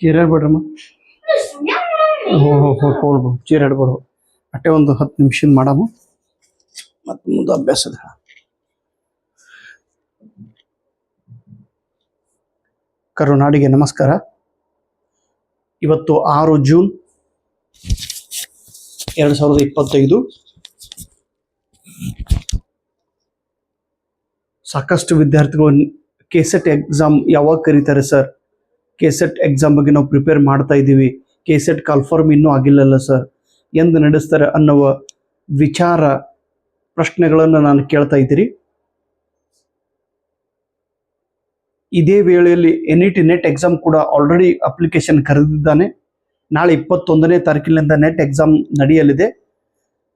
ಚೀರಾಡ್ಬೇಡ್ರಮ್ಮ ಹೋಗ್ಬೋದು ಚೀರಾಡ್ಬೇಡ ಅಟ್ಟೆ ಒಂದು ಹತ್ತು ನಿಮಿಷದ ಮಾಡಮ್ಮ ಮತ್ತು ಮುಂದೆ ಅಭ್ಯಾಸದ ಕರುನಾಡಿಗೆ ನಮಸ್ಕಾರ ಇವತ್ತು ಆರು ಜೂನ್ ಎರಡು ಸಾವಿರದ ಇಪ್ಪತ್ತೈದು ಸಾಕಷ್ಟು ವಿದ್ಯಾರ್ಥಿಗಳು ಕೆಸೆಟ್ ಎಕ್ಸಾಮ್ ಯಾವಾಗ ಕರೀತಾರೆ ಸರ್ ಕೆಸೆಟ್ ಎಕ್ಸಾಮ್ ಬಗ್ಗೆ ನಾವು ಪ್ರಿಪೇರ್ ಮಾಡ್ತಾ ಇದ್ದೀವಿ. ಕೆಸೆಟ್ ಕನ್ಫರ್ಮ್ ಇನ್ನೂ ಆಗಿಲ್ಲಲ್ಲ ಸರ್ ಎಂದು ನಡೆಸ್ತಾರೆ ಅನ್ನುವ ವಿಚಾರ ಪ್ರಶ್ನೆಗಳನ್ನು ನಾನು ಕೇಳ್ತಾ ಇದ್ದೀರಿ. ಇದೇ ವೇಳೆಯಲ್ಲಿ ಎನ್ ಟಿ ನೆಟ್ ಎಕ್ಸಾಮ್ ಕೂಡ ಆಲ್ರೆಡಿ ಅಪ್ಲಿಕೇಶನ್ ಕರೆದಿದ್ದಾನೆ. ನಾಳೆ ಇಪ್ಪತ್ತೊಂದನೇ ತಾರೀಕಿನಿಂದ ನೆಟ್ ಎಕ್ಸಾಮ್ ನಡೆಯಲಿದೆ.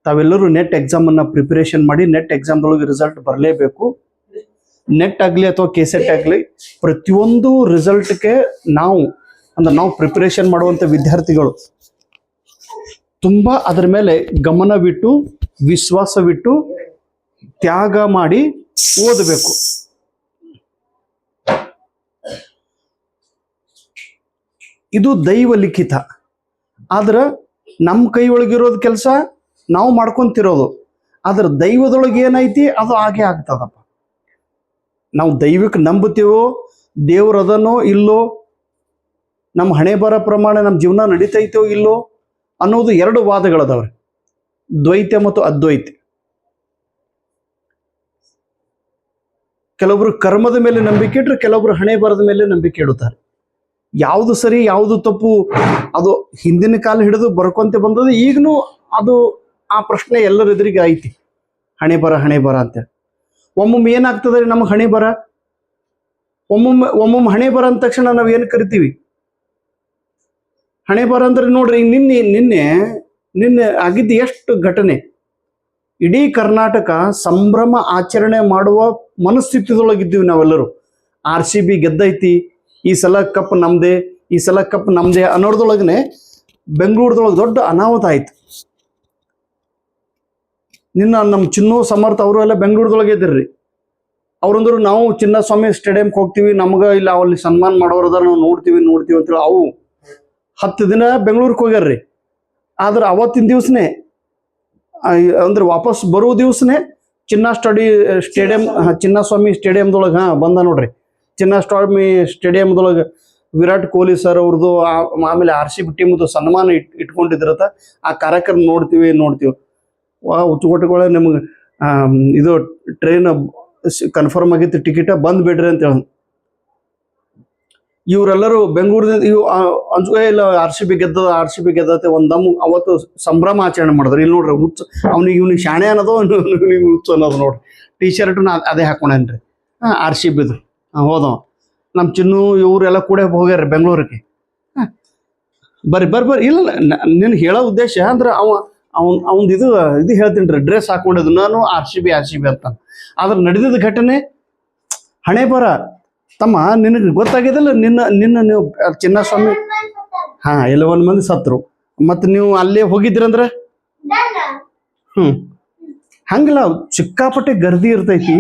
ತಾವೆಲ್ಲರೂ ನೆಟ್ ಎಕ್ಸಾಮನ್ನು ಪ್ರಿಪರೇಷನ್ ಮಾಡಿ ನೆಟ್ ಎಕ್ಸಾಮ್ದೊಳಗೆ ರಿಸಲ್ಟ್ ಬರಲೇಬೇಕು. ನೆಟ್ ಆಗ್ಲಿ ಅಥವಾ ಕೆಸೆಟ್ ಆಗ್ಲಿ ಪ್ರತಿಯೊಂದು ರಿಸಲ್ಟ್ಗೆ ನಾವು ಅಂದ್ರೆ ನಾವು ಪ್ರಿಪರೇಷನ್ ಮಾಡುವಂತ ವಿದ್ಯಾರ್ಥಿಗಳು ತುಂಬಾ ಅದರ ಮೇಲೆ ಗಮನವಿಟ್ಟು ವಿಶ್ವಾಸವಿಟ್ಟು ತ್ಯಾಗ ಮಾಡಿ ಓದಬೇಕು. ಇದು ದೈವ ಲಿಖಿತ. ಆದ್ರೆ ನಮ್ಮ ಕೈ ಒಳಗಿರೋದು ಕೆಲಸ ನಾವು ಮಾಡ್ಕೊಂತಿರೋದು. ಆದ್ರೆ ದೈವದೊಳಗೆ ಏನೈತಿ ಅದು ಹಾಗೆ ಆಗ್ತದಪ್ಪ. ನಾವು ದೈವಿಕ ನಂಬುತ್ತೇವೋ, ದೇವ್ರ ಅದನೋ ಇಲ್ಲೋ, ನಮ್ಮ ಹಣೆ ಬರ ಪ್ರಮಾಣ ನಮ್ಮ ಜೀವನ ನಡೀತೈತೋ ಇಲ್ಲೋ ಅನ್ನೋದು ಎರಡು ವಾದಗಳದಾವ್ರಿ. ದ್ವೈತ ಮತ್ತು ಅದ್ವೈತ. ಕೆಲವೊಬ್ರು ಕರ್ಮದ ಮೇಲೆ ನಂಬಿಕೆ ಇಟ್ರೆ ಕೆಲವೊಬ್ರು ಹಣೆ ಬರದ ಮೇಲೆ ನಂಬಿಕೆ ಇಡುತ್ತಾರೆ. ಯಾವುದು ಸರಿ, ಯಾವುದು ತಪ್ಪು, ಅದು ಹಿಂದಿನ ಕಾಲ ಹಿಡಿದು ಬರ್ಕೊಂತ ಬಂದದ್ದು ಈಗನೂ ಅದು ಆ ಪ್ರಶ್ನೆ ಎಲ್ಲರ ಎದುರಿಗೆ ಐತಿ. ಹಣೆ ಬರ ಹಣೆ ಬರ ಅಂತ. ಒಮ್ಮೊಮ್ಮೆ ಏನಾಗ್ತದೆ ನಮಗೆ ಹಣೆ ಬರ? ಒಮ್ಮೊಮ್ಮೆ ಒಮ್ಮೊಮ್ಮೆ ಹಣೆ ಬರ ಅಂದ ತಕ್ಷಣ ನಾವು ಏನು ಕರಿತೀವಿ? ಹಣೆ ಬರ ಅಂದ್ರೆ ನೋಡ್ರಿ ನಿನ್ನೆ ನಿನ್ನೆ ನಿನ್ನೆ ಆಗಿದ್ದು ಎಷ್ಟು ಘಟನೆ. ಇಡೀ ಕರ್ನಾಟಕ ಸಂಭ್ರಮ ಆಚರಣೆ ಮಾಡುವ ಮನಸ್ಥಿತಿದೊಳಗಿದ್ದೀವಿ ನಾವೆಲ್ಲರೂ. ಆರ್ ಸಿ ಬಿ ಗೆದ್ದೈತಿ, ಈ ಸಲ ಕಪ್ ನಮ್ದೇ, ಈ ಸಲ ಕಪ್ ನಮ್ದೆ ಅನ್ನೋದ್ರೊಳಗನೆ ಬೆಂಗಳೂರದೊಳಗೆ ದೊಡ್ಡ ಅನಾಹುತ ಆಯ್ತು. ನಿನ್ನ ನಮ್ಮ ಚಿನ್ನು ಸಮರ್ಥ ಅವರು ಎಲ್ಲ ಬೆಂಗಳೂರದೊಳಗೆ ಇದ್ರಿ ಅವ್ರಂದ್ರು ನಾವು ಚಿನ್ನಸ್ವಾಮಿ ಸ್ಟೇಡಿಯಂಗೆ ಹೋಗ್ತೀವಿ ನಮ್ಗೆ ಇಲ್ಲ ಅಲ್ಲಿ ಸನ್ಮಾನ ಮಾಡೋರು ಅದಾರ ನಾವು ನೋಡ್ತೀವಿ ನೋಡ್ತೀವಿ ಅಂತೇಳಿ ಅವು ಹತ್ತು ದಿನ ಬೆಂಗಳೂರಿಗೆ ಹೋಗ್ಯಾರ್ರಿ. ಆದ್ರೆ ಅವತ್ತಿನ ದಿವಸನೇ ಅಂದ್ರೆ ವಾಪಸ್ ಬರೋ ದಿವಸನೇ ಚಿನ್ನ ಸ್ಟಡಿ ಸ್ಟೇಡಿಯಂ ಚಿನ್ನಸ್ವಾಮಿ. ಸ್ಟೇಡಿಯಂದೊಳಗೆ ಹಾಂ ಬಂದ ನೋಡ್ರಿ. ಚಿನ್ನಸ್ವಾಮಿ ಸ್ಟೇಡಿಯಂದೊಳಗೆ ವಿರಾಟ್ ಕೊಹ್ಲಿ ಸರ್ ಅವ್ರದ್ದು ಆಮೇಲೆ ಆರ್ ಸಿ ಬಿ ಟೀಮ್ದು ಸನ್ಮಾನ ಇಟ್ ಇಟ್ಕೊಂಡಿದ್ರತ ಆ ಕಾರ್ಯಕ್ರಮ ನೋಡ್ತೀವಿ ನೋಡ್ತೀವಿ. ವಾ ನಿಮಗೆ ಇದು ಟ್ರೈನ್ ಕನ್ಫರ್ಮ್ ಆಗಿತ್ತು ಟಿಕೆಟ್ ಬಂದ್ ಬಿಡ್ರಿ ಅಂತ ಹೇಳಿ ಇವರೆಲ್ಲರೂ ಬೆಂಗಳೂರಿನಿಂದ ಇವು ಅಂಜುಗೇ ಇಲ್ಲ ಆರ್ ಸಿ ಬಿ ಗೆದ್ದದ ಆರ್ ಸಿ ಬಿ ಗೆದ್ದತೆ, ಒಂದು ಅವತ್ತು ಸಂಭ್ರಮ ಆಚರಣೆ ಮಾಡಿದ್ರು. ಇಲ್ಲಿ ನೋಡ್ರಿ, ಹುಚ್ಚ, ಅವ್ನಿಗೆ, ಇವ್ನಿಗೆ ಶಾಣೆ ಅನ್ನೋದು ಇವ್ನಿಗೆ ಹುಚ್ಚು ಅನ್ನೋದು ನೋಡ್ರಿ. ಟಿ ಶರ್ಟ್ ಅದೇ ಹಾಕೊಂಡೇನ್ರಿ. ಹಾಂ ಆರ್ ಸಿ ಬಿದು ಹಾಂ ಹೋದವ. ನಮ್ಮ ಚಿನ್ನು, ಇವರೆಲ್ಲ ಕೂಡ ಹೋಗ್ಯಾರ ಬೆಂಗಳೂರಿಗೆ. ಹಾಂ ಬರ್ರಿ ಬರ್ರಿ ಬರ್ರಿ. ಇಲ್ಲ ನಿನ್ಗೆ ಹೇಳೋ ಉದ್ದೇಶ ಅಂದ್ರೆ ಅವ ಅವ್ನ್ ಅವ್ನ್ದು ಇದು ಇದು ಹೇಳ್ತೀನಿ ರೀ ಡ್ರೆಸ್ ಹಾಕೊಂಡಿದ್ದು ನಾನು R C B R C B ಅಂತ. ಆದ್ರೆ ನಡೆದಿದ್ದ ಘಟನೆ, ಹಣೆ ಬರ. ತಮ್ಮ, ನಿನಗೆ ಗೊತ್ತಾಗಿದಲ್ಲ ನಿನ್ನ ನಿನ್ನ ನೀವು ಚಿನ್ನಸ್ವಾಮಿ ಹಾ, ಎಲ್ಲ ಒಂದು ಮಂದಿ ಸತ್ರು. ಮತ್ತು ನೀವು ಅಲ್ಲೇ ಹೋಗಿದ್ರಂದ್ರೆ? ಹ್ಞೂ ಹಂಗಿಲ್ಲ, ಸಿಕ್ಕಾಪಟ್ಟೆ ಗರ್ದಿ ಇರ್ತೈತಿ.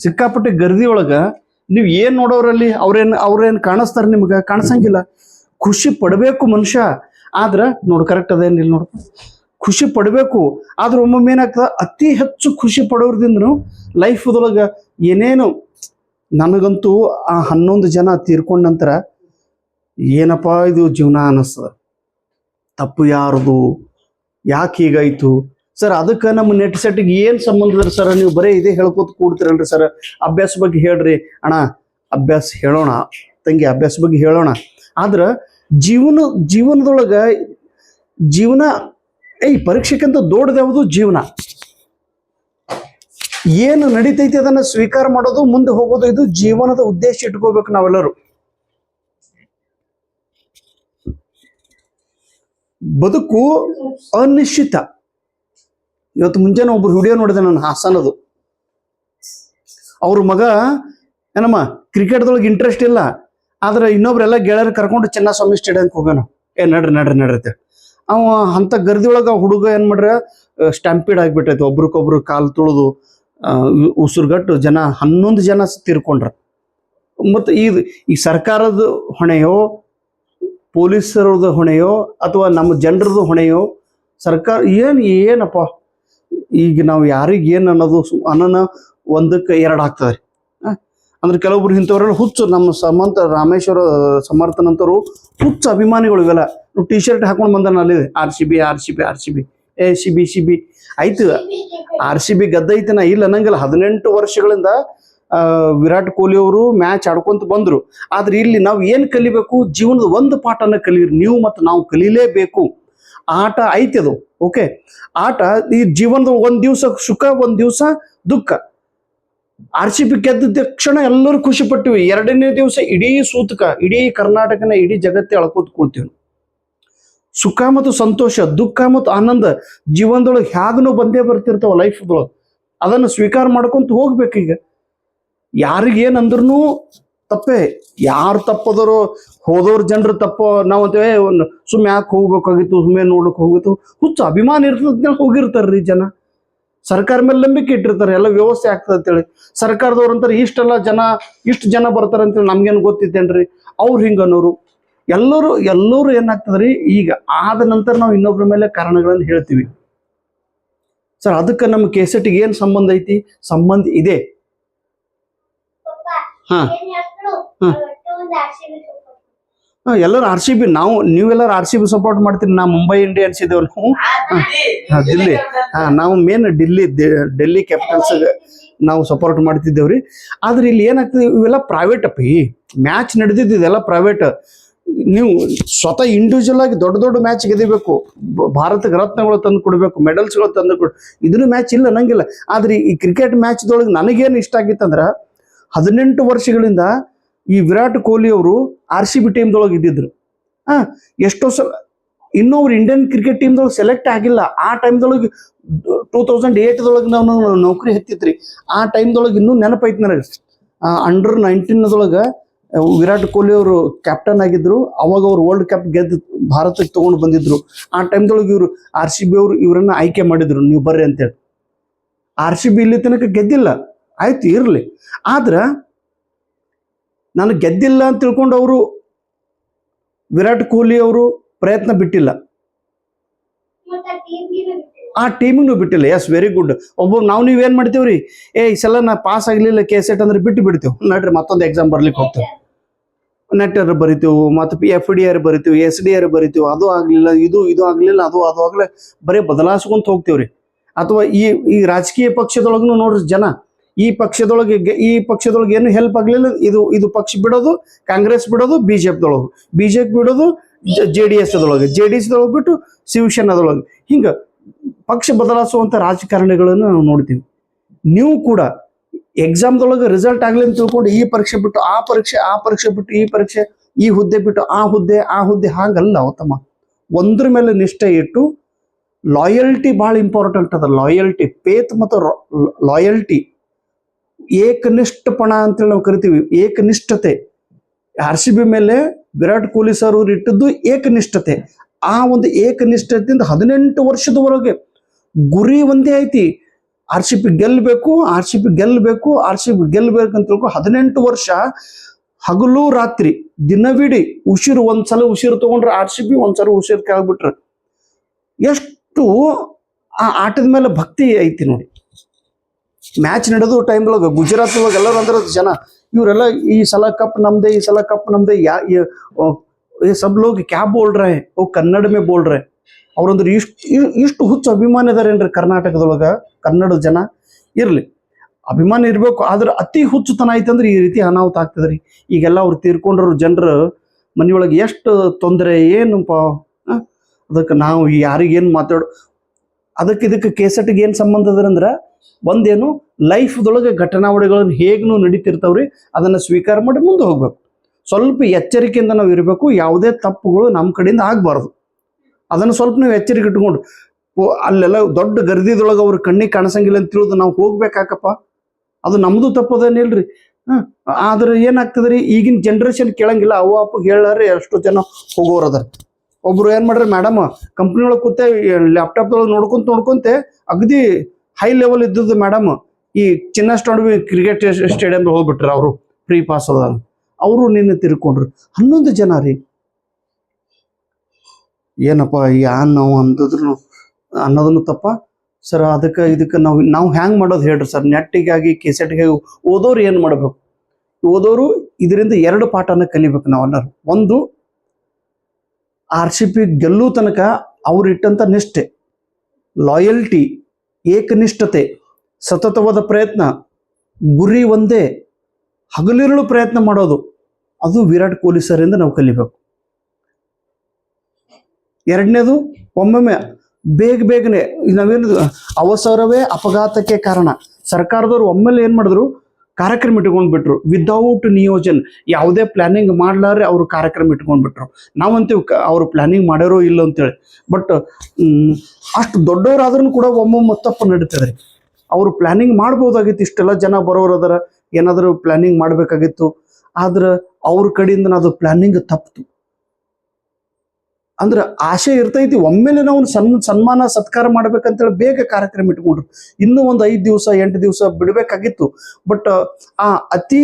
ಸಿಕ್ಕಾಪಟ್ಟೆ ಗರ್ದಿ ಒಳಗ ನೀವು ಏನು ನೋಡೋರಲ್ಲಿ ಅವ್ರೇನು ಅವ್ರೇನು ಕಾಣಿಸ್ತಾರೆ ನಿಮ್ಗೆ? ಕಾಣಿಸಂಗಿಲ್ಲ. ಖುಷಿ ಪಡಬೇಕು ಮನುಷ್ಯ. ಆದ್ರೆ ನೋಡು ಕರೆಕ್ಟ್ ಅದೇನಿಲ್ಲ ನೋಡು. ಖುಷಿ ಪಡಬೇಕು. ಆದ್ರೆ ಒಮ್ಮೊಮ್ಮೆ ಏನಾಗ್ತದೆ? ಅತಿ ಹೆಚ್ಚು ಖುಷಿ ಪಡೋದ್ರಿಂದ ಲೈಫ್ದೊಳಗೆ ಏನೇನು ನನಗಂತೂ ಆ ಹನ್ನೊಂದು ಜನ ತೀರ್ಕೊಂಡ ನಂತರ ಏನಪ್ಪ ಇದು ಜೀವನ ಅನ್ನಿಸ್ತದ? ತಪ್ಪು ಯಾರ್ದು? ಯಾಕೆ ಹೀಗಾಯ್ತು? ಸರ್, ಅದಕ್ಕೆ ನಮ್ಮ ನೆಟ್ ಸೆಟ್ಗೆ ಏನು ಸಂಬಂಧ ಸರ್? ನೀವು ಬರೀ ಇದೇ ಹೇಳ್ಕೊತ ಕೂಡ್ತೀರಲ್ರಿ ಸರ್. ಅಭ್ಯಾಸ ಬಗ್ಗೆ ಹೇಳ್ರಿ. ಅಣ್ಣ, ಅಭ್ಯಾಸ ಹೇಳೋಣ. ತಂಗಿ, ಅಭ್ಯಾಸ ಬಗ್ಗೆ ಹೇಳೋಣ. ಆದ್ರೆ ಜೀವನ, ಜೀವನದೊಳಗೆ ಜೀವನ ಪರೀಕ್ಷೆಕ್ಕಿಂತ ದೊಡ್ಡದು ಯಾವುದು? ಜೀವನ. ಏನು ನಡೀತೈತಿ ಅದನ್ನ ಸ್ವೀಕಾರ ಮಾಡೋದು, ಮುಂದೆ ಹೋಗೋದು, ಇದು ಜೀವನದ ಉದ್ದೇಶ ಇಟ್ಕೋಬೇಕು ನಾವೆಲ್ಲರೂ. ಬದುಕು ಅನಿಶ್ಚಿತ. ಇವತ್ತು ಮುಂಜಾನೆ ಒಬ್ರು ವಿಡಿಯೋ ನೋಡಿದೆ ನಾನು ಹಾಸನದು. ಅವ್ರ ಮಗ, ಏನಮ್ಮ, ಕ್ರಿಕೆಟ್ದೊಳಗೆ ಇಂಟ್ರೆಸ್ಟ್ ಇಲ್ಲ. ಆದ್ರೆ ಇನ್ನೊಬ್ರೆಲ್ಲ ಗೆಳೆಯರು ಕರ್ಕೊಂಡು ಚಿನ್ನಸ್ವಾಮಿ ಸ್ಟೇಡಿಯಂಗೆ ಹೋಗೋಣ. ಏ, ನಡ್ರಿ ನಡ್ರಿ ನಡ್ರಿ ಅವ ಅಂತ ಗರ್ದಿ ಒಳಗೆ ಹುಡುಗ ಏನು ಮಾಡ್ರೆ ಸ್ಟ್ಯಾಂಪೀಡ್ ಆಗಿಬಿಟ್ಟೈತಿ. ಒಬ್ರಿಗೊಬ್ರು ಕಾಲು ತುಳಿದು ಉಸಿರುಗಟ್ಟು ಜನ, ಹನ್ನೊಂದು ಜನ ತೀರ್ಕೊಂಡ್ರ. ಮತ್ತು ಈ ಈ ಸರ್ಕಾರದ ಹೊಣೆಯೋ ಪೊಲೀಸರದ ಹೊಣೆಯೋ, ಅಥವಾ ನಮ್ಮ ಜನರದ ಹೊಣೆಯೋ, ಸರ್ಕಾರ ಏನು, ಏನಪ್ಪ? ಈಗ ನಾವು ಯಾರಿಗೆ ಏನು ಅನ್ನೋದು ಅನ್ನ ಒಂದಕ್ಕೆ ಎರಡು ಆಗ್ತದೆ? ಅಂದ್ರೆ ಕೆಲವೊಬ್ರು ಇಂಥವರೆಲ್ಲ ಹುಚ್ಚು, ನಮ್ಮ ಸಮಂತ ರಾಮೇಶ್ವರ ಸಮರ್ಥನಂತರು ಹುಚ್ಚು ಅಭಿಮಾನಿಗಳು ಇವೆಲ್ಲ. ಟಿ ಶರ್ಟ್ ಹಾಕೊಂಡು ಬಂದಾನ ಅಲ್ಲಿ. R C B R C B R C B A C B C B ಆಯ್ತು. ಆರ್ ಸಿ ಬಿ ಗದ್ದೈತನ ಇಲ್ಲ ಅನ್ನಂಗಿಲ್ಲ. ಹದಿನೆಂಟು ವರ್ಷಗಳಿಂದ ವಿರಾಟ್ ಕೊಹ್ಲಿ ಅವರು ಮ್ಯಾಚ್ ಆಡ್ಕೊಂತ ಬಂದ್ರು. ಆದ್ರೆ ಇಲ್ಲಿ ನಾವು ಏನ್ ಕಲಿಬೇಕು? ಜೀವನದ ಒಂದು ಪಾಠನ ಕಲಿಯಿರಿ ನೀವು ಮತ್ತು ನಾವು ಕಲೀಲೇಬೇಕು. ಆಟ ಐತಿ ಅದು. ಓಕೆ ಆಟ ಈ ಜೀವನದ ಒಂದ್ ದಿವಸ ಸುಖ, ಒಂದ್ ದಿವಸ ದುಃಖ. ಆರ್ ಸಿ ಬಿ ಗೆದ್ದ ತಕ್ಷಣ ಎಲ್ಲರೂ ಖುಷಿ ಪಟ್ಟಿವಿ. ಎರಡನೇ ದಿವಸ ಇಡೀ ಸೂತಕ, ಇಡೀ ಕರ್ನಾಟಕನ, ಇಡೀ ಜಗತ್ತೇ ಅಳ್ಕೋತ ಕೂಳ್ತೀವಿ ಸುಖ ಮತ್ತು ಸಂತೋಷ, ದುಃಖ ಮತ್ತು ಆನಂದ ಜೀವನದೊಳಗೆ ಹ್ಯಾಗನೂ ಬಂದೇ ಬರ್ತಿರ್ತಾವ ಲೈಫ್ದೊಳಗೆ ಅದನ್ನು ಸ್ವೀಕಾರ ಮಾಡ್ಕೊಂತ ಹೋಗ್ಬೇಕೀಗ ಈಗ. ಯಾರಿಗೇನಂದ್ರೂ ತಪ್ಪೇ. ಯಾರು ತಪ್ಪದರೋ, ಹೋದವ್ರ ಜನರು ತಪ್ಪ, ನಾವು ಅಂತೇವೆ ಸುಮ್ಮನೆ ಯಾಕೆ ಹೋಗ್ಬೇಕಾಗಿತ್ತು, ಸುಮ್ಮನೆ ನೋಡಕ್ ಹೋಗಿತ್ತು ಹುಚ್ಚು ಅಭಿಮಾನ ಇರ್ತದ ಹೋಗಿರ್ತಾರ್ರಿ ಜನ. ಸರ್ಕಾರ ಮೇಲೆ ನಂಬಿಕೆ ಇಟ್ಟಿರ್ತಾರೆ ಎಲ್ಲ ವ್ಯವಸ್ಥೆ ಆಗ್ತದೆ ಅಂತೇಳಿ. ಸರ್ಕಾರದವ್ರು ಅಂತಾರೆ ಇಷ್ಟೆಲ್ಲ ಜನ ಇಷ್ಟು ಜನ ಬರ್ತಾರೆ ಅಂತೇಳಿ ನಮ್ಗೇನು ಗೊತ್ತಿದ್ದೇನ್ರಿ ಅವ್ರು ಹಿಂಗನೋರು ಎಲ್ಲರೂ ಎಲ್ಲರೂ ಏನಾಗ್ತದ್ರಿ? ಈಗ ಆದ ನಂತರ ನಾವು ಇನ್ನೊಬ್ರ ಮೇಲೆ ಕಾರಣಗಳನ್ನು ಹೇಳ್ತೀವಿ. ಸರ್ ಅದಕ್ಕೆ ನಮ್ಮ ಕೆಸೆಟ್ಗೆ ಏನು ಸಂಬಂಧ ಐತಿ? ಸಂಬಂಧ ಇದೆ. ಹಾ. ಹಾ. ಎಲ್ಲರೂ ಆರ್ ಸಿ ಬಿ ನಾವು ನೀವೆಲ್ಲರೂ ಆರ್ ಸಿ ಬಿ ಸಪೋರ್ಟ್ ಮಾಡ್ತೀರಿ. ನಾ ಮುಂಬೈ ಇಂಡಿಯನ್ಸ್ ಇದೇವ್ ನಾವು. ಹಾ, ದಿಲ್ಲಿ. ಹಾ ನಾವು ಮೇನ್ ಡಿಲ್ಲಿ ಡೆಲ್ಲಿ ಕ್ಯಾಪಿಟಲ್ಸ್ ನಾವು ಸಪೋರ್ಟ್ ಮಾಡ್ತಿದ್ದೇವ್ರಿ ಆದ್ರೆ ಇಲ್ಲಿ ಏನಾಗ್ತದೆ ಇವೆಲ್ಲ ಪ್ರೈವೇಟ್ ಅಪ್ಪಿ ಮ್ಯಾಚ್ ನಡೆದಿದ್ದು ಇದೆಲ್ಲ ಪ್ರೈವೇಟ್ ನೀವು ಸ್ವತಃ ಇಂಡಿವಿಜುವಲ್ ಆಗಿ ದೊಡ್ಡ ದೊಡ್ಡ ಮ್ಯಾಚ್ ಗೆದಿಬೇಕು. ಭಾರತಕ್ಕೆ ರತ್ನಗಳು ತಂದು ಕೊಡಬೇಕು ಮೆಡಲ್ಸ್ಗಳು ತಂದು ಕೊಡ್ ಇದನ್ನು ಮ್ಯಾಚ್ ಇಲ್ಲ ಅನ್ನಂಗಿಲ್ಲ ಆದ್ರೆ ಈ ಕ್ರಿಕೆಟ್ ಮ್ಯಾಚ್ದೊಳಗೆ ನನಗೇನು ಇಷ್ಟ ಆಗಿತ್ತಂದ್ರ ಹದಿನೆಂಟು ವರ್ಷಗಳಿಂದ ಈ ವಿರಾಟ್ ಕೊಹ್ಲಿ ಅವರು ಆರ್ ಸಿ ಬಿ ಟೀಮ್ದೊಳಗೆ ಇದ್ದಿದ್ರು. ಹಾ, ಎಷ್ಟೋ ಸಲ ಇನ್ನೂ ಅವ್ರು ಇಂಡಿಯನ್ ಕ್ರಿಕೆಟ್ ಟೀಮ್ದೊಳಗೆ ಸೆಲೆಕ್ಟ್ ಆಗಿಲ್ಲ. ಆ ಟೈಮ್ದೊಳಗೆ ಟೂ ತೌಸಂಡ್ ಏಟ್ದೊಳಗೆ ನಾವು ನಾವು ನೌಕರಿ ಹತ್ತಿತ್ರಿ. ಆ ಟೈಮ್ದೊಳಗೆ ಇನ್ನೂ ನೆನಪೈತಿ ನನಗೆ. ಅಂಡರ್ ನೈನ್ಟೀನ್ದೊಳಗೆ ವಿರಾಟ್ ಕೊಹ್ಲಿ ಅವರು ಕ್ಯಾಪ್ಟನ್ ಆಗಿದ್ರು. ಅವಾಗ ಅವ್ರು ವರ್ಲ್ಡ್ ಕಪ್ ಗೆದ್ದು ಭಾರತಕ್ಕೆ ತಗೊಂಡು ಬಂದಿದ್ರು. ಆ ಟೈಮ್ದೊಳಗೆ ಇವರು ಆರ್ ಸಿ ಬಿ ಅವರು ಇವರನ್ನ ಆಯ್ಕೆ ಮಾಡಿದ್ರು. ನೀವು ಬರ್ರಿ ಅಂತೇಳಿ. ಆರ್ ಸಿ ಬಿ ಇಲ್ಲಿ ತನಕ ಗೆದ್ದಿಲ್ಲ. ಆಯ್ತು, ಇರಲಿ. ಆದ್ರೆ ನಾನು ಗೆದ್ದಿಲ್ಲ ಅಂತ ತಿಳ್ಕೊಂಡು ಅವರು ವಿರಾಟ್ ಕೊಹ್ಲಿ ಅವರು ಪ್ರಯತ್ನ ಬಿಟ್ಟಿಲ್ಲ. ಆ ಟೀಮಿಗೂ ಬಿಟ್ಟಿಲ್ಲ. ಎಸ್ ವೆರಿ ಗುಡ್ ಒಬ್ಬ ನಾವು ನೀವೇನು ಮಾಡ್ತೀವ್ರಿ? ಏ ಈ ಸಲ ನಾ ಪಾಸ್ ಆಗ್ಲಿಲ್ಲ ಕೆ ಸೆಟ್ ಅಂದ್ರೆ ಬಿಟ್ಟು ಬಿಡ್ತೇವೆ. ನೋಡ್ರಿ ಮತ್ತೊಂದು ಎಕ್ಸಾಮ್ ಬರ್ಲಿಕ್ಕೆ ಹೋಗ್ತೇವೆ. ನೆಟ್ಟರ್ ಬರಿತೀವಿ ಮತ್ತು ಪಿ ಎಫ್ ಡಿ ಆರ್ ಬರಿತೀವಿ ಎಸ್ ಡಿ ಆರ್ ಬರಿತೀವಿ ಅದು ಆಗಲಿಲ್ಲ ಇದು ಇದು ಆಗಲಿಲ್ಲ ಅದು ಅದು ಆಗ್ಲಿಲ್ಲ. ಬರೀ ಬದಲಾಯಿಸ್ಕೊಂತ ಹೋಗ್ತೀವ್ರಿ. ಅಥವಾ ಈ ಈ ರಾಜಕೀಯ ಪಕ್ಷದೊಳಗೂ ನೋಡ್ರಿ ಜನ. ಈ ಪಕ್ಷದೊಳಗೆ ಈ ಪಕ್ಷದೊಳಗೆ ಏನು ಹೆಲ್ಪ್ ಆಗಲಿಲ್ಲ, ಇದು ಇದು ಪಕ್ಷ ಬಿಡೋದು, ಕಾಂಗ್ರೆಸ್ ಬಿಡೋದು ಬಿ ಜೆ ಪಿದೊಳಗೆ ಬಿ ಜೆ ಪಿ ಬಿಡೋದು, ಜೆ ಡಿ ಎಸ್ ಅದೊಳಗೆ ಜೆ ಡಿ ಎಸ್ ದೊಳಗೆ ಬಿಟ್ಟು ಶಿವಸೇನಾದೊಳಗೆ ಹಿಂಗೆ ಪಕ್ಷ ಬದಲಾಯಿಸುವಂಥ ರಾಜಕಾರಣಿಗಳನ್ನು ನಾವು ನೋಡ್ತೀವಿ. ನೀವು ಕೂಡ ಎಕ್ಸಾಮ್ದೊಳಗೆ ರಿಸಲ್ಟ್ ಆಗಲಿ ಅಂತ ತಿಳ್ಕೊಂಡು ಈ ಪರೀಕ್ಷೆ ಬಿಟ್ಟು ಆ ಪರೀಕ್ಷೆ ಆ ಪರೀಕ್ಷೆ ಬಿಟ್ಟು ಈ ಪರೀಕ್ಷೆ, ಈ ಹುದ್ದೆ ಬಿಟ್ಟು ಆ ಹುದ್ದೆ ಆ ಹುದ್ದೆ ಹಾಗಲ್ಲ ಉತ್ತಮ. ಒಂದ್ರ ಮೇಲೆ ನಿಷ್ಠೆ ಇಟ್ಟು ಲಾಯಲ್ಟಿ ಭಾಳ ಇಂಪಾರ್ಟೆಂಟ್ ಅದ. ಲಾಯಲ್ಟಿ ಪೇತ್ ಮತ್ತು ಲಾಯಲ್ಟಿ ಏಕನಿಷ್ಠಪಣ ಅಂತೇಳಿ ನಾವು ಕರಿತೀವಿ. ಏಕನಿಷ್ಠತೆ. ಆರ್ ಸಿ ಬಿ ಮೇಲೆ ವಿರಾಟ್ ಕೊಹ್ಲಿ ಸರ್ ಅವ್ರು ಇಟ್ಟದ್ದು ಏಕನಿಷ್ಠತೆ. ಆ ಒಂದು ಏಕನಿಷ್ಠತೆಯಿಂದ ಹದಿನೆಂಟು ವರ್ಷದವರೆಗೆ ಗುರಿ ಒಂದೇ ಐತಿ. ಆರ್ ಸಿ ಪಿ ಗೆಲ್ಲಬೇಕು ಆರ್ ಸಿ ಪಿ ಗೆಲ್ಲಬೇಕು ಆರ್ ಸಿ ಪಿ ಗೆಲ್ಲಬೇಕು ಅಂತ ತಿಳ್ಕೊ ಹದಿನೆಂಟು ವರ್ಷ ಹಗಲು ರಾತ್ರಿ ದಿನವಿಡೀ ಉಸಿರು ಒಂದ್ಸಲ ಉಸಿರು ತಗೊಂಡ್ರೆ ಆರ್ ಸಿ ಪಿ ಒಂದ್ಸಲ ಉಸಿರು ಕೆಳಗ್ಬಿಟ್ರೆ ಎಷ್ಟು ಆ ಆಟದ ಮೇಲೆ ಭಕ್ತಿ ಐತಿ ನೋಡಿ. ಮ್ಯಾಚ್ ನಡೆದು ಟೈಮ್ ಒಳಗ ಗುಜರಾತ್ ಒಳಗೆ ಎಲ್ಲರೂ ಅಂದ್ರೆ ಜನ, ಇವರೆಲ್ಲ ಈ ಸಲ ಕಪ್ ನಮ್ದೆ, ಈ ಸಲ ಕಪ್ ನಮ್ದೆ, ಯಾ ಸಬ್ ಲೋಗ್ ಕ್ಯಾ ಬೋಲ್ರೆ ಓ, ಕನ್ನಡ ಮೇ ಬೋಲ್ರೆ ಅವ್ರಂದ್ರೆ ಇಷ್ಟು ಇಷ್ಟು ಹುಚ್ಚು ಅಭಿಮಾನ ಇದಾರೇನ್ರಿ ಕರ್ನಾಟಕದೊಳಗ, ಕನ್ನಡ ಜನ? ಇರಲಿ. ಅಭಿಮಾನ ಇರಬೇಕು, ಆದ್ರೆ ಅತಿ ಹುಚ್ಚುತನ ಐತಂದ್ರೆ ಈ ರೀತಿ ಅನಾಹುತ ಆಗ್ತದ್ರಿ. ಈಗೆಲ್ಲ ಅವ್ರು ತೀರ್ಕೊಂಡ್ರ ಜನರು, ಮನೆಯೊಳಗೆ ಎಷ್ಟು ತೊಂದರೆ ಏನಪ್ಪ ಅದಕ್ಕೆ ನಾವು ಯಾರಿಗೇನು ಮಾತಾಡೋ ಅದಕ್ಕೆ ಇದಕ್ಕೆ ಕೇಸೆಟ್ಗೆ ಏನು ಸಂಬಂಧ ಅದಂದ್ರೆ ಒಂದೇನು ಲೈಫ್ದೊಳಗೆ ಘಟನಾವಳಿಗಳನ್ನು ಹೇಗೂ ನಡೀತಿರ್ತಾವ್ರಿ, ಅದನ್ನು ಸ್ವೀಕಾರ ಮಾಡಿ ಮುಂದೆ ಹೋಗ್ಬೇಕು. ಸ್ವಲ್ಪ ಎಚ್ಚರಿಕೆಯಿಂದ ನಾವು ಇರಬೇಕು, ಯಾವುದೇ ತಪ್ಪುಗಳು ನಮ್ಮ ಕಡೆಯಿಂದ ಆಗಬಾರ್ದು. ಅದನ್ನು ಸ್ವಲ್ಪ ನಾವು ಎಚ್ಚರಿಕೆ ಇಟ್ಕೊಂಡು ಅಲ್ಲೆಲ್ಲ ದೊಡ್ಡ ಗರ್ದಿದೊಳಗೆ ಅವ್ರ ಕಣ್ಣಿಗೆ ಕಾಣಿಸಂಗಿಲ್ಲ ಅಂತ ತಿಳಿದು ನಾವು ಹೋಗ್ಬೇಕಾಕಪ್ಪ. ಅದು ನಮ್ಮದು ತಪ್ಪದೇನಿಲ್ರಿ ಹಾಂ ಆದ್ರೆ ಏನಾಗ್ತದ್ರಿ, ಈಗಿನ ಜನ್ರೇಷನ್ ಕೇಳಂಗಿಲ್ಲ ಅವ ಅಪ್ಪ ಹೇಳಾರೆ ಎಷ್ಟೋ ಜನ ಹೋಗೋರದ್ರಿ ಅದಾರ. ಒಬ್ರು ಏನ್ ಮಾಡ್ರಿ ಮೇಡಮ್ ಕಂಪ್ನಿ ಒಳಗೆ ಕೂತೆ ಲ್ಯಾಪ್ಟಾಪ್ದೊಳಗೆ ನೋಡ್ಕೊಂತ ನೋಡ್ಕೊಂತೆ ಅಗದಿ ಹೈ ಲೆವೆಲ್ ಇದ್ದದ್ದು ಮೇಡಮ್ ಈ ಚಿನ್ನ ಸ್ಟಾಂಡ್ ಕ್ರಿಕೆಟ್ ಸ್ಟೇಡಿಯಂ ಹೋಗ್ಬಿಟ್ರು ಅವರು ಫ್ರೀ ಪಾಸ್ ಅದ ಅವರು ನಿನ್ನೆ ತಿರ್ಕೊಂಡ್ರು. ಹನ್ನೊಂದು ಜನ ರೀ. ಏನಪ್ಪ ಯಾನ್ ನಾವು ಅಂದದ್ರು ಅನ್ನೋದನ್ನು ತಪ್ಪ? ಸರ್, ಅದಕ್ಕೆ, ಇದಕ್ಕೆ ನಾವು ನಾವು ಹ್ಯಾಂಗ್ ಮಾಡೋದು ಹೇಳ್ರಿ ಸರ್. ನೆಟ್ಟಿಗಾಗಿ ಕೆಸೆಟ್ಗೆ ಓದೋರು ಏನು ಮಾಡಬೇಕು? ಓದೋರು ಇದರಿಂದ ಎರಡು ಪಾಠನ ಕಲಿಬೇಕು ನಾವು ಅನ್ನೋರು. ಒಂದು ಆರ್ ಸಿ ಪಿ ಗೆಲ್ಲೋ ತನಕ ಅವ್ರು ಇಟ್ಟಂತ ನಿಷ್ಠೆ ಲಾಯಲ್ಟಿ ಏಕನಿಷ್ಠತೆ, ಸತತವಾದ ಪ್ರಯತ್ನ, ಗುರಿ ಒಂದೇ, ಹಗಲಿರುಳು ಪ್ರಯತ್ನ ಮಾಡೋದು, ಅದು ವಿರಾಟ್ ಕೊಹ್ಲಿ ಸರಿಂದ ನಾವು ಕಲಿಬೇಕು. ಎರಡನೇದು, ಒಮ್ಮೊಮ್ಮೆ ಬೇಗ ಬೇಗನೆ, ನಾವೇನು, ಅವಸರವೇ ಅಪಘಾತಕ್ಕೆ ಕಾರಣ. ಸರ್ಕಾರದವರು ಒಮ್ಮೆಲೆ ಏನು ಮಾಡಿದ್ರು ಕಾರ್ಯಕ್ರಮ ಇಟ್ಕೊಂಡ್ಬಿಟ್ರು ವಿದೌಟ್ ನಿಯೋಜನ್. ಯಾವುದೇ ಪ್ಲಾನಿಂಗ್ ಮಾಡ್ಲಾರೆ ಅವರು ಕಾರ್ಯಕ್ರಮ ಇಟ್ಕೊಂಡ್ಬಿಟ್ರು ನಾವಂತೀವಿ ಅವ್ರು ಪ್ಲಾನಿಂಗ್ ಮಾಡ್ಯಾರೋ ಇಲ್ಲ ಅಂತೇಳಿ. ಬಟ್ ಅಷ್ಟು ದೊಡ್ಡವರಾದ್ರೂ ಕೂಡ ಒಮ್ಮೊಮ್ಮೆ ತಪ್ಪು ನಡೀತದೆ. ಅವರು ಪ್ಲಾನಿಂಗ್ ಮಾಡ್ಬೋದಾಗಿತ್ತು, ಇಷ್ಟೆಲ್ಲ ಜನ ಬರೋರು ಅದರ. ಏನಾದರೂ ಪ್ಲಾನಿಂಗ್ ಮಾಡಬೇಕಾಗಿತ್ತು. ಆದ್ರೆ ಅವ್ರ ಕಡೆಯಿಂದ ಅದು ಪ್ಲಾನಿಂಗ್ ತಪ್ಪಿತು ಅಂದ್ರೆ ಆಸೆ ಇರ್ತೈತಿ. ಒಮ್ಮೆಲೆ ನಾವು ಸನ್, ಸನ್ಮಾನ, ಸತ್ಕಾರ ಮಾಡ್ಬೇಕಂತೇಳಿ ಬೇಗ ಕಾರ್ಯಕ್ರಮ ಇಟ್ಕೊಂಡ್ರು. ಇನ್ನೂ ಒಂದು ಐದು ದಿವಸ, ಎಂಟು ದಿವಸ ಬಿಡಬೇಕಾಗಿತ್ತು. ಬಟ್, ಆ ಅತಿ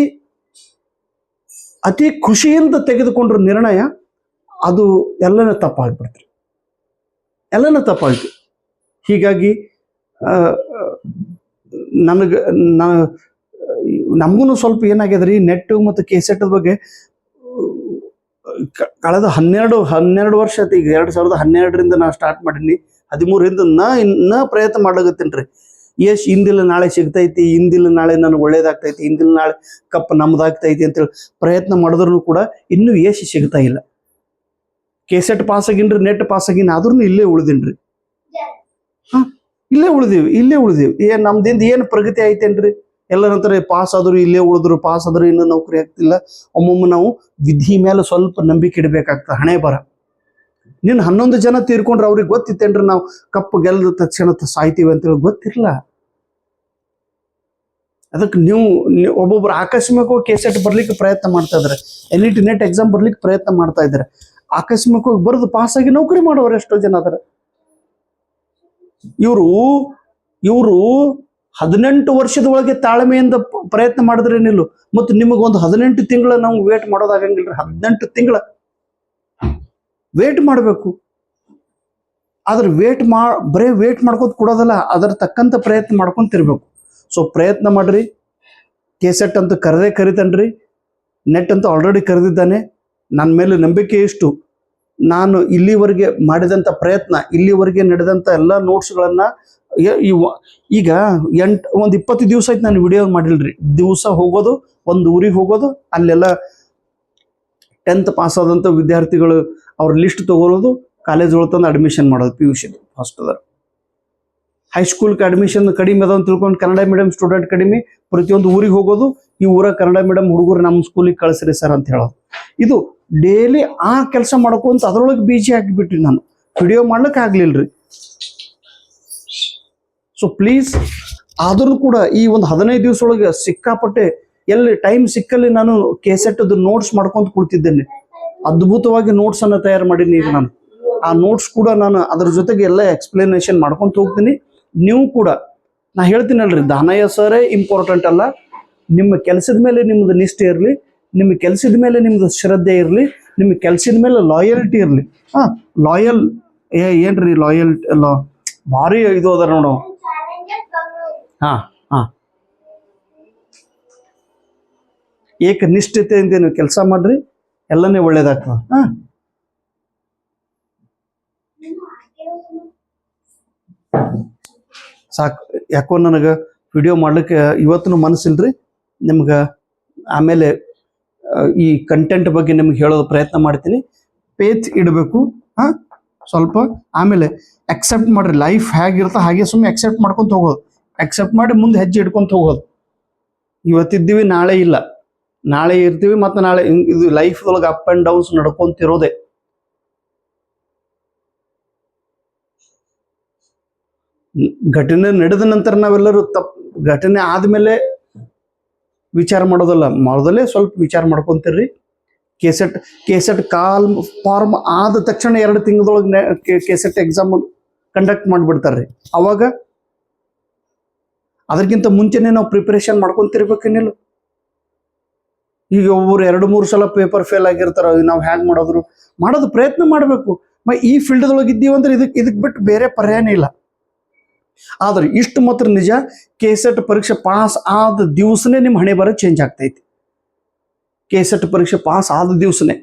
ಅತಿ ಖುಷಿಯಿಂದ ತೆಗೆದುಕೊಂಡ್ರ ನಿರ್ಣಯ ಅದು ಎಲ್ಲನ ತಪ್ಪಾಗ್ಬಿಡ್ತು. ಎಲ್ಲನ ತಪ್ಪಾಯ್ತು. ಹೀಗಾಗಿ ನನಗೆ ನಮಗೂ ಸ್ವಲ್ಪ ಏನಾಗ್ಯದ ರೀ ನೆಟ್ಟು ಮತ್ತು ಕೆಸೆಟ್ಟದ ಬಗ್ಗೆ ಕಳೆದ ಹನ್ನೆರಡು ಹನ್ನೆರಡು ವರ್ಷ ಆಯ್ತು. ಈಗ ಎರಡು ಸಾವಿರದ ಹನ್ನೆರಡರಿಂದ ನಾ ಸ್ಟಾರ್ಟ್ ಮಾಡೀನಿ. ಹದಿಮೂರರಿಂದ ನಾ ಇನ್ನ ಪ್ರಯತ್ನ ಮಾಡ್ಲಾಗತ್ತೀನಿ ರೀ. ಎಸ್ ಇಂದಿಲ್ಲ ನಾಳೆ ಸಿಗ್ತೈತಿ ಹಿಂದಿಲ್ಲ ನಾಳೆ ನನಗೆ ಒಳ್ಳೇದಾಗ್ತೈತಿ ಇಂದಿಲ್ಲ ನಾಳೆ ಕಪ್ ನಮ್ದಾಗ್ತೈತಿ ಅಂತೇಳಿ ಪ್ರಯತ್ನ ಮಾಡಿದ್ರು ಕೂಡ ಇನ್ನೂ ಯಶ್ ಸಿಗ್ತಾ ಇಲ್ಲ. ಕೇಸೆಟ್ ಪಾಸ್ ಆಗಿನ್ರಿ ನೆಟ್ ಪಾಸ್ ಆಗಿನ ಆದ್ರೂ ಇಲ್ಲೇ ಉಳಿದಿನ್ರಿ ಹಾ? ಇಲ್ಲೇ ಉಳ್ದೀವಿ ಇಲ್ಲೇ ಉಳಿದೀವಿ. ಏನ್ ನಮ್ದಿಂದ ಏನು ಪ್ರಗತಿ ಐತೇನ್ರಿ? ಎಲ್ಲ ನಂತರ ಪಾಸ್ ಆದರೂ ಇಲ್ಲೇ ಉಳಿದ್ರು, ಪಾಸ್ ಆದರೂ ಇನ್ನೂ ನೌಕರಿ ಆಗ್ತಿಲ್ಲ. ಒಮ್ಮೊಮ್ಮೆ ನಾವು ವಿಧಿ ಮೇಲೆ ಸ್ವಲ್ಪ ನಂಬಿಕೆ ಇಡಬೇಕಾಗ್ತದೆ, ಹಣೆ ಬರ ನಿನ್ನ ಹನ್ನೊಂದು ಜನ ತೀರ್ಕೊಂಡ್ರೆ ಅವ್ರಿಗೆ ಗೊತ್ತಿತ್ತೇನ್ರಿ ನಾವು ಕಪ್ಪು ಗೆಲ್ಲದ ತಕ್ಷಣ ಸಾಯ್ತೀವಿ ಅಂತೇಳಿ? ಗೊತ್ತಿರಲ್ಲ ಅದಕ್ಕೆ ನೀವು ಒಬ್ಬೊಬ್ರು ಆಕಸ್ಮಿಕವಾಗಿ ಕೆಸೆಟ್ ಬರ್ಲಿಕ್ಕೆ ಪ್ರಯತ್ನ ಮಾಡ್ತಾ ಇದ್ದಾರೆ. ಎನ್ ನೆಟ್ ಎಕ್ಸಾಮ್ ಬರ್ಲಿಕ್ಕೆ ಪ್ರಯತ್ನ ಮಾಡ್ತಾ ಇದ್ದಾರೆ. ಆಕಸ್ಮಿಕವಾಗಿ ಬರೆದು ಪಾಸ್ ಆಗಿ ನೌಕರಿ ಮಾಡೋರು ಎಷ್ಟೋ ಜನ ಅದಾರ ಇವರು ಇವರು ಹದಿನೆಂಟು ವರ್ಷದ ಒಳಗೆ ತಾಳ್ಮೆಯಿಂದ ಪ್ರಯತ್ನ ಮಾಡಿದ್ರೆ ನಿಲ್ಲು ಮತ್ತು ಒಂದು ಹದಿನೆಂಟು ತಿಂಗಳ ನಾವು ವೇಟ್ ಮಾಡೋದಾಗಂಗಿಲ್ರಿ ಹದಿನೆಂಟು ತಿಂಗಳ ವೇಟ್ ಮಾಡಬೇಕು. ಆದ್ರೆ ವೇಟ್ ಮಾ, ಬರೇ ವೇಟ್ ಮಾಡ್ಕೋತ ಕೊಡೋದಲ್ಲ, ಅದರ ತಕ್ಕಂತ ಪ್ರಯತ್ನ ಮಾಡ್ಕೊಂತಿರ್ಬೇಕು ಸೊ ಪ್ರಯತ್ನ ಮಾಡ್ರಿ. ಕೆಸೆಟ್ ಅಂತ ಕರೆದೇ ಕರಿತಾನ್ರಿ. ನೆಟ್ ಅಂತ ಆಲ್ರೆಡಿ ಕರೆದಿದ್ದಾನೆ. ನನ್ನ ಮೇಲೆ ನಂಬಿಕೆ ಇಷ್ಟು. ನಾನು ಇಲ್ಲಿವರೆಗೆ ಮಾಡಿದಂಥ ಪ್ರಯತ್ನ, ಇಲ್ಲಿವರೆಗೆ ನಡೆದಂಥ ಎಲ್ಲ ನೋಟ್ಸ್ಗಳನ್ನು ಈಗ ಎಂಟು, ಒಂದು ಇಪ್ಪತ್ತು ದಿವಸ ಆಯ್ತು ನಾನು ವಿಡಿಯೋ ಮಾಡಿಲ್ರಿ. ದಿವಸ ಹೋಗೋದು, ಒಂದು ಊರಿಗೆ ಹೋಗೋದು, ಅಲ್ಲೆಲ್ಲ ಟೆಂತ್ ಪಾಸ್ ಆದಂಥ ವಿದ್ಯಾರ್ಥಿಗಳು ಅವ್ರ ಲಿಸ್ಟ್ ತೊಗೊಳೋದು ಕಾಲೇಜ್ ತಂದು ಅಡ್ಮಿಷನ್ ಮಾಡೋದು ಪಿ ಯು ಸಿ ಫಸ್ಟ್ ಅದ. ಹೈಸ್ಕೂಲ್ಗೆ ಅಡ್ಮಿಷನ್ ಕಡಿಮೆ ಅದ ಅಂತ ತಿಳ್ಕೊಂಡು ಕನ್ನಡ ಮೀಡಿಯಂ ಸ್ಟೂಡೆಂಟ್ ಕಡಿಮೆ, ಪ್ರತಿಯೊಂದು ಊರಿಗೆ ಹೋಗೋದು, ಈ ಊರ ಕನ್ನಡ ಮೀಡಿಯಂ ಹುಡುಗರು ನಮ್ಮ ಸ್ಕೂಲಿಗೆ ಕಳಿಸ್ರಿ ಸರ್ ಅಂತ ಹೇಳೋದು. ಇದು ಡೈಲಿ ಆ ಕೆಲಸ ಮಾಡ್ಕೊಂತ ಅದ್ರೊಳಗೆ ಬಿಜಿ ಹಾಕಿಬಿಟ್ರಿ ನಾನು. ವಿಡಿಯೋ ಮಾಡ್ಲಿಕ್ಕೆ ಆಗ್ಲಿಲ್ರಿ. ಸೊ ಪ್ಲೀಸ್ ಆದ್ರೂ ಕೂಡ ಈ ಒಂದು ಹದಿನೈದು ದಿವಸ ಒಳಗೆ ಸಿಕ್ಕಾಪಟ್ಟೆ ಎಲ್ಲಿ ಟೈಮ್ ಸಿಕ್ಕಲ್ಲಿ ನಾನು ಕೇಸೆಟ್ಟದು ನೋಟ್ಸ್ ಮಾಡ್ಕೊಂತ ಕುಳಿತಿದ್ದೇನೆ. ಅದ್ಭುತವಾಗಿ ನೋಟ್ಸ್ ಅನ್ನ ತಯಾರು ಮಾಡೀನಿ ಈಗ ನಾನು. ಆ ನೋಟ್ಸ್ ಕೂಡ ನಾನು ಅದ್ರ ಜೊತೆಗೆ ಎಲ್ಲ ಎಕ್ಸ್ಪ್ಲನೇಷನ್ ಮಾಡ್ಕೊಂತ ಹೋಗ್ತೀನಿ. ನೀವು ಕೂಡ, ನಾ ಹೇಳ್ತೀನಲ್ರಿ ದಾನಯ್ಯ ಸರೇ ಇಂಪಾರ್ಟೆಂಟ್ ಅಲ್ಲ. ನಿಮ್ಮ ಕೆಲಸದ ಮೇಲೆ ನಿಮ್ದು ನಿಷ್ಠೆ ಇರಲಿ, ನಿಮ್ಮ ಕೆಲಸದ ಮೇಲೆ ನಿಮ್ದು ಶ್ರದ್ಧೆ ಇರಲಿ, ನಿಮ್ಮ ಕೆಲಸದ ಮೇಲೆ ಲಾಯಲ್ಟಿ ಇರಲಿ. ಹಾ ಲಾಯಲ್ ಏನ್ರಿ ಲಾಯಲ್ಟಿ ಎಲ್ಲ ಭಾರಿ ಇದು ಅದ ನೋಡು. ಹಾ ಹಾ. ಏಕನಿಷ್ಠತೆಯಿಂದ ನೀವು ಕೆಲಸ ಮಾಡ್ರಿ, ಎಲ್ಲನೇ ಒಳ್ಳೇದಾಗ್ತದ. ಹಾ. ಸಾಕು. ಯಾಕೋ ನನಗೆ ವಿಡಿಯೋ ಮಾಡ್ಲಿಕ್ಕೆ ಇವತ್ತು ಮನಸ್ಸಿಲ್ರಿ. ನಿಮ್ಗೆ ಆಮೇಲೆ ಈ ಕಂಟೆಂಟ್ ಬಗ್ಗೆ ನಿಮ್ಗೆ ಹೇಳೋದು ಪ್ರಯತ್ನ ಮಾಡ್ತೀನಿ. ಪೇತ್ ಇಡಬೇಕು. ಹಾ. ಸ್ವಲ್ಪ, ಆಮೇಲೆ ಅಕ್ಸೆಪ್ಟ್ ಮಾಡ್ರಿ. ಲೈಫ್ ಹೇಗಿರುತ್ತೋ ಹಾಗೆ ಸುಮ್ಮನೆ ಅಕ್ಸೆಪ್ಟ್ ಮಾಡ್ಕೊಂತ ಹೋಗೋದು. ಅಕ್ಸೆಪ್ಟ್ ಮಾಡಿ ಮುಂದೆ ಹೆಜ್ಜೆ ಇಟ್ಕೊಂತ ಹೋಗೋದು. ಇವತ್ತಿದ್ದೀವಿ, ನಾಳೆ ಇಲ್ಲ. ನಾಳೆ ಇರ್ತೀವಿ ಮತ್ತು ನಾಳೆ ಇದು ಲೈಫ್ ಒಳಗೆ ಅಪ್ ಆ್ಯಂಡ್ ಡೌನ್ಸ್ ನಡ್ಕೊಂತಿರೋದೆ. ಘಟನೆ ನಡೆದ ನಂತರ ನಾವೆಲ್ಲರೂ ತಪ್ಪು ಘಟನೆ ಆದಮೇಲೆ ವಿಚಾರ ಮಾಡೋದಲ್ಲ. ಮೊದಲೇ ಸ್ವಲ್ಪ ವಿಚಾರ ಮಾಡ್ಕೊಂತೀರ್ರಿ. ಕೆಸೆಟ್ ಕೆಸೆಟ್ ಕಾಲ್ ಫಾರ್ಮ್ ಆದ ತಕ್ಷಣ ಎರಡು ತಿಂಗಳೊಳಗೆ ಕೆಸೆಟ್ ಎಕ್ಸಾಮ್ ಕಂಡಕ್ಟ್ ಮಾಡಿಬಿಡ್ತಾರ್ರಿ. ಅವಾಗ ಅದಕ್ಕಿಂತ ಮುಂಚೆನೆ ನಾವು ಪ್ರಿಪರೇಷನ್ ಮಾಡ್ಕೊಂತಿರ್ಬೇಕೇನಿಲ್ಲ. ಈಗ ಒಬ್ಬರು ಎರಡು, ಮೂರು ಸಲ ಪೇಪರ್ ಫೇಲ್ ಆಗಿರ್ತಾರ ನಾವು ಹ್ಯಾಂಗ್ ಮಾಡೋದ್ರು, ಮಾಡೋದು ಪ್ರಯತ್ನ ಮಾಡಬೇಕು. ಮ, ಈ ಫೀಲ್ಡ್ದೊಳಗೆ ಇದ್ದೀವಿ ಅಂದ್ರೆ ಇದಕ್ಕೆ ಇದಕ್ಕೆ ಬಿಟ್ಟು ಬೇರೆ ಪರ್ಯಾಯನೇ ಇಲ್ಲ. ಆದ್ರೆ ಇಷ್ಟು ಮಾತ್ರ ನಿಜ ಕೆಸೆಟ್ ಪರೀಕ್ಷೆ ಪಾಸ್ ಆದ ದಿವಸನೇ ನಿಮ್ಮ ಹಣೆ ಬರ ಚೇಂಜ್ ಆಗ್ತೈತಿ. ಕೆಸೆಟ್ ಪರೀಕ್ಷೆ ಪಾಸ್ ಆದ ದಿವಸನೇ.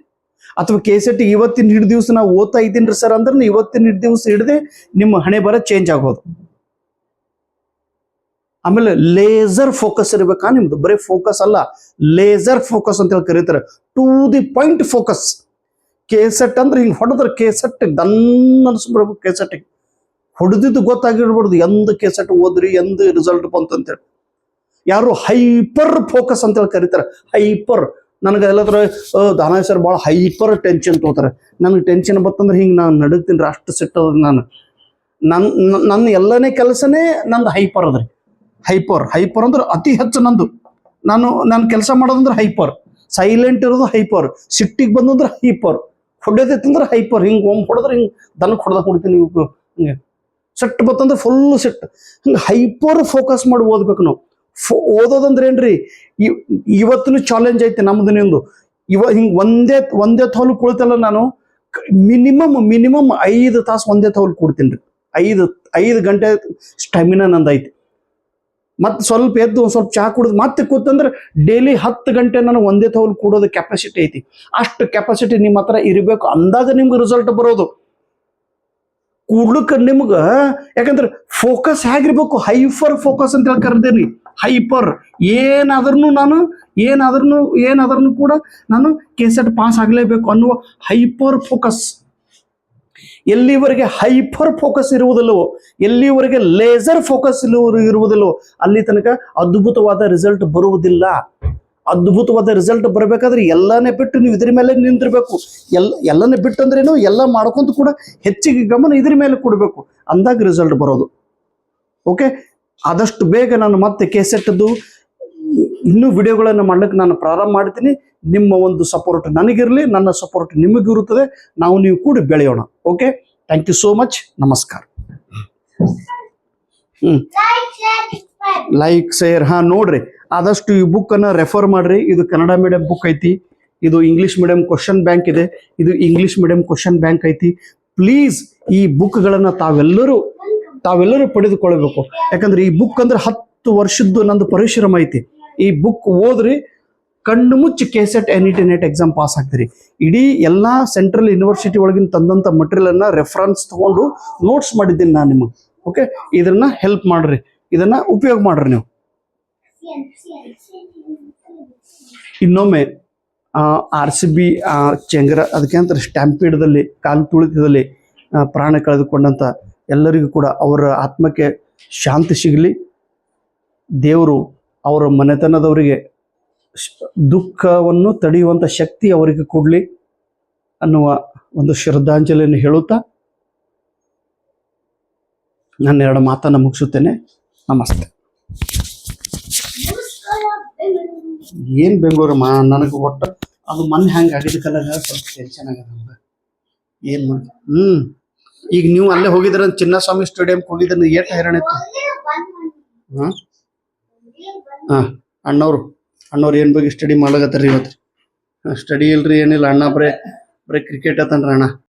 ಅಥವಾ ಕೆ ಸೆಟ್ ಇವತ್ತಿನ ಹಿಡಿದ ದಿವಸ ನಾವು ಓದ್ತಾ ಇದ್ದೀನಿ ಸರ್ ಅಂದ್ರೆ ಇವತ್ತಿನ ಹಿಡಿದ ದಿವಸ ಹಿಡದೆ ನಿಮ್ಮ ಹಣೆ ಬರ ಚೇಂಜ್ ಆಗೋದು. ಆಮೇಲೆ ಲೇಸರ್ ಫೋಕಸ್ ಇರಬೇಕಾ? ನಿಮ್ದು ಬರೀ ಫೋಕಸ್ ಅಲ್ಲ. ಲೇಸರ್ ಫೋಕಸ್ ಅಂತ ಹೇಳಿ ಕರೀತಾರೆ. To the point focus KSET ಅಂದ್ರೆ ಹಿಂಗೆ ಹೊಡೆದ್ರೆ ಕೇಸೆಟ್ ದನ್ ಅನ್ಸ್ಬಿಡ್ಬೇಕು ಕೇಸೆಟ್ಟಿಗೆ ಹೊಡೆದಿದ್ದು ಗೊತ್ತಾಗಿರ್ಬಾರ್ದು. ಎಂದ ಕೇಸೆಟ್ ಓದ್ರಿ, ಎಂದ ರಿಸಲ್ಟ್ ಬಂತು ಅಂತೇಳಿ ಯಾರು ಹೈಪರ್ ಫೋಕಸ್ ಅಂತ ಹೇಳಿ ಕರೀತಾರೆ. ಹೈಪರ್ ನನಗೆ ಎಲ್ಲದ್ರ ದಾನ ಸರ್ ಭಾಳ ಹೈಪರ್ ಟೆನ್ಷನ್ ತೋತಾರೆ ನನಗೆ ಟೆನ್ಷನ್ ಬತ್ತಂದ್ರೆ ಹಿಂಗೆ ನಾನು ನಡುಗ್ತೀನಿ ಅಷ್ಟು ಸಿಟ್ಟದ ನಾನು. ನನ್ನ ನನ್ನ ಎಲ್ಲನೇ ಕೆಲಸನೇ ನಂದು ಹೈಪರ್ ಅದ್ರಿ. ಹೈಪರ್ ಹೈಪರ್ ಅಂದ್ರೆ ಅತಿ ಹೆಚ್ಚು ನಂದು. ನಾನು ನಾನು ಕೆಲಸ ಮಾಡೋದಂದ್ರೆ ಹೈಪರ್ ಸೈಲೆಂಟ್ ಇರೋದು ಹೈಪರ್ ಸಿಟ್ಟಿಗೆ ಬಂದಂದ್ರೆ ಹೈಪರ್ ಹೊಡೆದೈತಂದ್ರೆ ಹೈಪರ್ ಹಿಂಗೆ ಒಮ್ಮೆ ಹೊಡೆದ್ರೆ ಹಿಂಗೆ ದನಕ್ಕೆ ಹೊಡೆದ ಹೊಡಿತೀನಿ ನೀವು. ಸಿಟ್ಟು ಬತ್ತಂದ್ರೆ ಫುಲ್ ಸಿಟ್ಟು ಹಿಂಗೆ ಹೈಪರ್ ಫೋಕಸ್ ಮಾಡಿ ಓದ್ಬೇಕು ನಾವು. ಫೋ ಓದೋದಂದ್ರೆ ಏನ್ರಿ? ಇವ್- ಇವತ್ತಿನ ಚಾಲೆಂಜ್ ಐತೆ ನಮ್ದು ನಿಂದು. ಇವ, ಹಿಂಗೆ ಒಂದೇ ಒಂದೇ ತೋಲು ಕುಳಿತಲ್ಲ ನಾನು. ಮಿನಿಮಮ್ ಮಿನಿಮಮ್ ಐದು ತಾಸು ಒಂದೇ ತೋಲು ಕೊಡ್ತೀನಿ ರೀ. ಐದು ಐದು ಗಂಟೆ ಸ್ಟೆಮಿನಾ ನಂದು ಐತಿ ಮತ್ತೆ ಸ್ವಲ್ಪ ಎದ್ದು ಒಂದ್ ಸ್ವಲ್ಪ ಚಹಾ ಕುಡಿದು ಮತ್ತೆ ಕೂತಂದ್ರೆ ಡೈಲಿ ಹತ್ತು ಗಂಟೆ ನನಗೆ ಒಂದೇ ತವಲ್ ಕೂಡೋದು ಕೆಪಾಸಿಟಿ ಐತಿ. ಅಷ್ಟು ಕೆಪಾಸಿಟಿ ನಿಮ್ಮ ಹತ್ರ ಇರಬೇಕು ಅಂದಾಗ ನಿಮ್ಗೆ ರಿಸಲ್ಟ್ ಬರೋದು. ಕೂಡ್ಲಿಕ್ಕೆ ನಿಮ್ಗೆ, ಯಾಕಂದ್ರೆ ಫೋಕಸ್ ಹೇಗಿರ್ಬೇಕು? ಹೈಫರ್ ಫೋಕಸ್ ಅಂತ ಹೇಳಿ ಕರೆದೇನಿ. ಹೈಪರ್ ಏನಾದ್ರೂ ನಾನು ಏನಾದ್ರೂ ಏನಾದ್ರೂ ಕೂಡ ನಾನು ಕೆಸೆಟ್ ಪಾಸ್ ಆಗಲೇಬೇಕು ಅನ್ನುವ ಹೈಪರ್ ಫೋಕಸ್ ಎಲ್ಲಿವರೆಗೆ ಹೈಪರ್ ಫೋಕಸ್ ಇರುವುದಿಲ್ಲವೋ, ಎಲ್ಲಿವರೆಗೆ ಲೇಸರ್ ಫೋಕಸ್ ಇರುವುದಿಲ್ಲವೋ, ಅಲ್ಲಿ ತನಕ ಅದ್ಭುತವಾದ ರಿಸಲ್ಟ್ ಬರುವುದಿಲ್ಲ. ಅದ್ಭುತವಾದ ರಿಸಲ್ಟ್ ಬರಬೇಕಾದ್ರೆ ಎಲ್ಲನೇ ಬಿಟ್ಟು ನೀವು ಇದ್ರ ಮೇಲೆ ನಿಂತಿರ್ಬೇಕು. ಎಲ್ಲ ಎಲ್ಲನೇ ಬಿಟ್ಟು ಅಂದ್ರೇನು ಎಲ್ಲ ಮಾಡ್ಕೊಂತ ಕೂಡ ಹೆಚ್ಚಿಗೆ ಗಮನ ಇದ್ರ ಮೇಲೆ ಕೊಡಬೇಕು. ಅಂದಾಗ ರಿಸಲ್ಟ್ ಬರೋದು. ಓಕೆ ಆದಷ್ಟು ಬೇಗ ನಾನು ಮತ್ತೆ ಕೆಸೆಟ್ಟದ್ದು ಇನ್ನೂ ವಿಡಿಯೋಗಳನ್ನು ಮಾಡ್ಲಿಕ್ಕೆ ನಾನು ಪ್ರಾರಂಭ ಮಾಡ್ತೀನಿ. ನಿಮ್ಮ ಒಂದು ಸಪೋರ್ಟ್ ನನಗಿರಲಿ, ನನ್ನ ಸಪೋರ್ಟ್ ನಿಮಗಿರುತ್ತದೆ ನಾವು ನೀವು ಕೂಡ ಬೆಳೆಯೋಣ. Okay thank you so much ನಮಸ್ಕಾರ. ಹ್ಞೂ ಲೈಕ್ ಶೇರ್ ಹಾಂ, ನೋಡ್ರಿ. ಆದಷ್ಟು ಈ ಬುಕ್ಕನ್ನು ರೆಫರ್ ಮಾಡ್ರಿ. ಇದು ಕನ್ನಡ ಮೀಡಿಯಂ ಬುಕ್ ಐತಿ. ಇದು ಇಂಗ್ಲಿಷ್ ಮೀಡಿಯಂ ಕ್ವಶನ್ ಬ್ಯಾಂಕ್ ಇದೆ. ಇದು ಇಂಗ್ಲಿಷ್ ಮೀಡಿಯಂ ಕ್ವಶನ್ ಬ್ಯಾಂಕ್ ಐತಿ. ಪ್ಲೀಸ್ ಈ ಬುಕ್ಗಳನ್ನು ತಾವೆಲ್ಲರೂ ತಾವೆಲ್ಲರೂ ಪಡೆದುಕೊಳ್ಬೇಕು ಯಾಕಂದ್ರೆ ಈ ಬುಕ್ ಅಂದ್ರೆ ಹತ್ತು ವರ್ಷದ್ದು ನಂದು ಪರಿಶ್ರಮ ಐತಿ. ಈ ಬುಕ್ ಓದ್ರಿ, ಕಣ್ಣು ಮುಚ್ಚಿ KSET N E NET exam pass ಆಗ್ತೀರಿ. ಇಡೀ ಎಲ್ಲ ಸೆಂಟ್ರಲ್ ಯೂನಿವರ್ಸಿಟಿ ಒಳಗಿನ ತಂದಂಥ ಮಟೀರಿಯಲನ್ನು ರೆಫರೆನ್ಸ್ ತಗೊಂಡು ನೋಟ್ಸ್ ಮಾಡಿದ್ದೀನಿ ನಾನು ನಿಮಗೆ. ಓಕೆ ಇದನ್ನ ಹೆಲ್ಪ್ ಮಾಡ್ರಿ. ಇದನ್ನ ಉಪಯೋಗ ಮಾಡ್ರಿ ನೀವು. ಇನ್ನೊಮ್ಮೆ ಆರ್ ಸಿ ಬಿ ಚೆಂಗರ, ಅದಕ್ಕೆ ಅಂತಾರೆ ಸ್ಟ್ಯಾಂಪೀಡ್ದಲ್ಲಿ ಕಾಲು ತುಳಿತದಲ್ಲಿ ಪ್ರಾಣ ಕಳೆದುಕೊಂಡಂಥ ಎಲ್ಲರಿಗೂ ಕೂಡ ಅವರ ಆತ್ಮಕ್ಕೆ ಶಾಂತಿ ಸಿಗಲಿ. ದೇವರು ಅವರ ಮನೆತನದವರಿಗೆ ದುಃಖವನ್ನು ತಡೆಯುವಂಥ ಶಕ್ತಿ ಅವರಿಗೆ ಕೊಡಲಿ ಅನ್ನುವ ಒಂದು ಶ್ರದ್ಧಾಂಜಲಿಯನ್ನು ಹೇಳುತ್ತಾ ನನ್ನ ಎರಡು ಮಾತನ್ನು ಮುಗಿಸುತ್ತೇನೆ. ನಮಸ್ತೆ. ಏನ್ ಮಾ, ನನಗೆ ಒಟ್ಟು ಅದು ಮೊನ್ನೆ ಹಂಗೆ ಆಗಿದ್ದಕ್ಕಲ್ಲ ಸ್ವಲ್ಪ ಟೆನ್ಷನ್ ನಮ್ಗೆ. ಏನು ಮಾಡಿ ಹ್ಞೂ ಈಗ ನೀವು ಅಲ್ಲೇ ಹೋಗಿದ್ರ ಚಿನ್ನಸ್ವಾಮಿ ಸ್ಟೇಡಿಯಂಗೆ ಹೋಗಿದ್ರೆ ಏಟ ಹೈರಾಣ ಹಾ ಹಾ, ಅಣ್ಣವ್ರು. ಅಣ್ಣವ್ರು ಏನ್ ಬಗ್ಗೆ ಸ್ಟಡಿ ಮಾಡ್ಲಾಕತ್ತಾರ ಇವತ್ತು? ಸ್ಟಡಿ ಇಲ್ರಿ, ಏನಿಲ್ಲ. ಅಣ್ಣ ಬರೇ, ಬರೀ ಕ್ರಿಕೆಟ್ ಆತನ್ರಿ ಅಣ್ಣ.